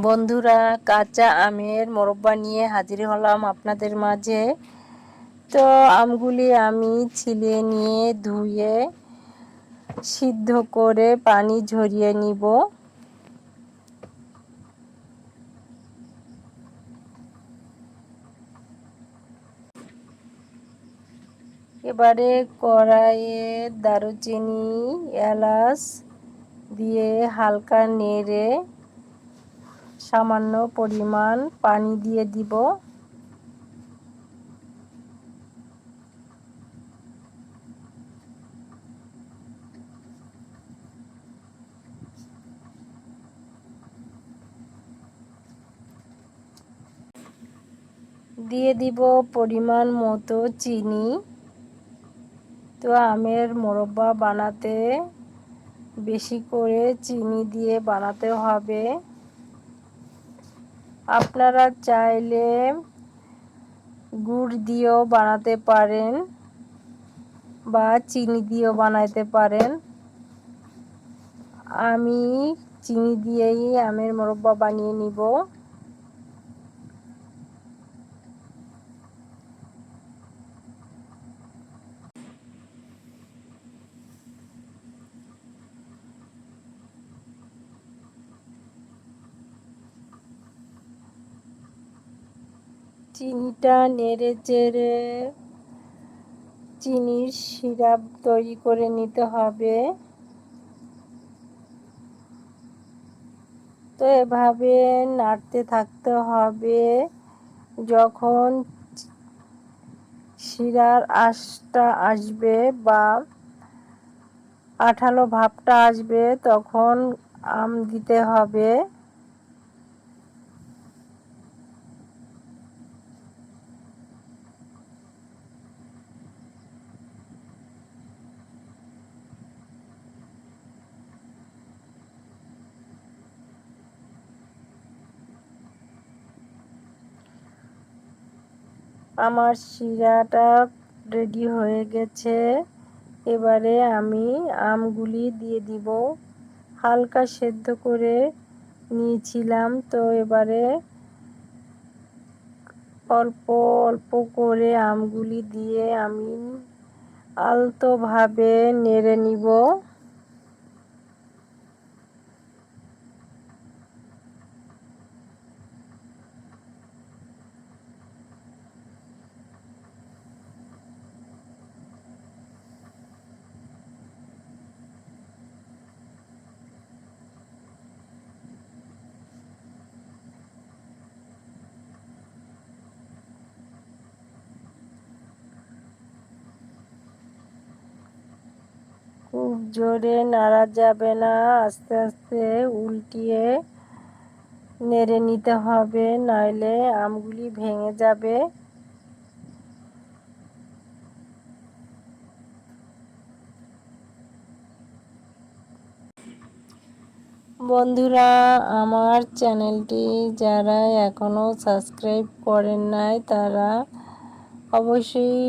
বন্ধুরা, কাঁচা আমের মোরব্বা নিয়ে হাজির হলাম আপনাদের মাঝে। তো আমগুলি আমি ছিলে নিয়ে ধুয়ে সিদ্ধ করে পানি ঝরিয়ে নিব। এবারে কড়াইয়ে দারুচিনি, এলাচ দিয়ে হালকা নেড়ে সামান্য পরিমাণ পানি দিয়ে দিব। দিয়ে দিব পরিমাণ মতো চিনি। তো আমের মোরব্বা বানাতে বেশি করে চিনি দিয়ে বানাতে হবে। আপনারা চাইলে গুড় দিয়েও বানাতে পারেন বা চিনি দিয়েও বানাইতে পারেন। আমি চিনি দিয়েই আমের মোরব্বা বানিয়ে নিব। চিনিটা নেড়ে চেড়ে চিনির সিরাপ তৈরি করে নিতে হবে। তো এভাবে নাড়তে থাকতে হবে। যখন শিরার আঁশটা আসবে বা আঠালো ভাবটা আসবে, তখন আম দিতে হবে। আমার শিরাটা রেডি হয়ে গেছে। এবারে আমি আমগুলি দিয়ে দিব। হালকা সেদ্ধ করে নিয়েছিলাম, তো এবারে অল্প অল্প করে আমগুলি দিয়ে আমি আলতোভাবে নেড়ে নিব। খুব জোরে নাড়া যাবে না, আস্তে আস্তে উল্টিয়ে নেড়ে নিতে হবে, নইলে আমগুলি ভেঙে যাবে। বন্ধুরা, আমার চ্যানেলটি যারা এখনও সাবস্ক্রাইব করেন নাই, তারা অবশ্যই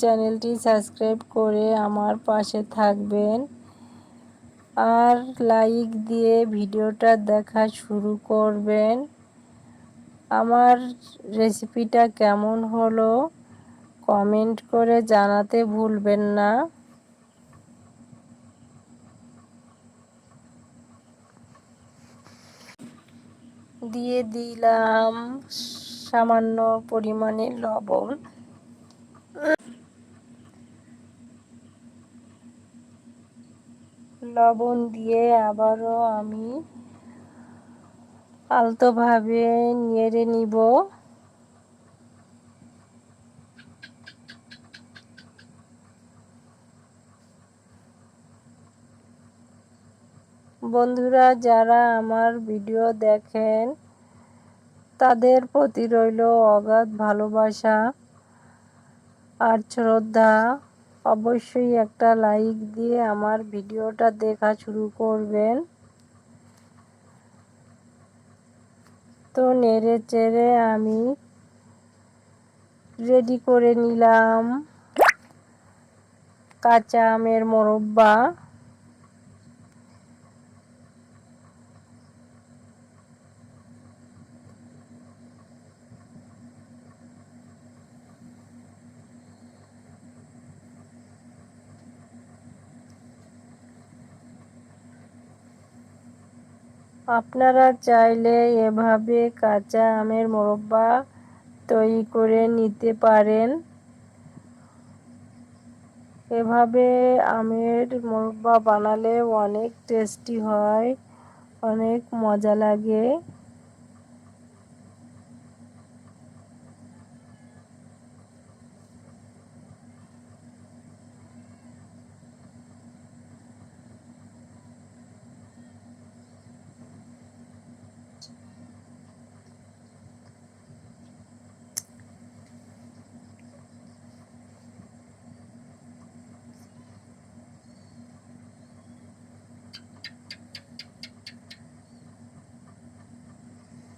চ্যানেলটি সাবস্ক্রাইব করে আমার পাশে থাকবেন। আর লাইক দিয়ে ভিডিওটা দেখা শুরু করবেন। আমার রেসিপিটা কেমন হলো কমেন্ট করে জানাতে ভুলবেন না। দিয়ে দিলাম সামান্য পরিমাণে লবণ। লবণ দিয়ে আবারও আমি আলতোভাবে নেড়ে নিব। বন্ধুরা, যারা আমার ভিডিও দেখেন, তাদের প্রতি রইল অগাধ ভালোবাসা আর শ্রদ্ধা। অবশ্যই একটা লাইক দিয়ে আমার ভিডিওটা দেখা শুরু করবেন। তো নেড়ে চেড়ে আমি রেডি করে নিলাম। কাঁচা আমের মোরব্বা। আপনারা চাইলে এভাবে কাঁচা আমের মোরব্বা তৈরি করে নিতে পারেন। এভাবে আমের মোরব্বা বানালে অনেক টেস্টি হয়, অনেক মজা লাগে।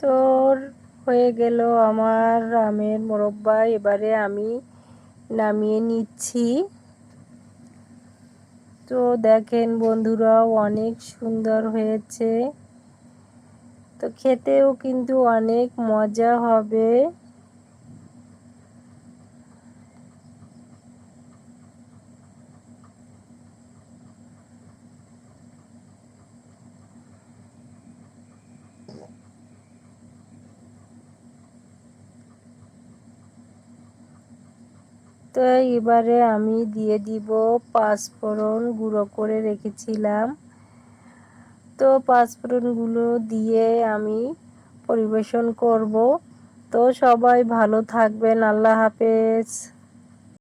তো হয়ে গেল আমার আমের মোরব্বা, এবারে আমি নামিয়ে নিচ্ছি। তো দেখেন বন্ধুরাও, অনেক সুন্দর হয়েছে। তো খেতেও কিন্তু অনেক মজা হবে। তো এবারে আমি দিয়ে দিব পাঁচফোড়ন গুঁড়ো করে রেখেছিলাম। তো পাঁচফোড়নগুলো দিয়ে আমি পরিবেশন করব। তো সবাই ভালো থাকবেন, আল্লাহ হাফেজ।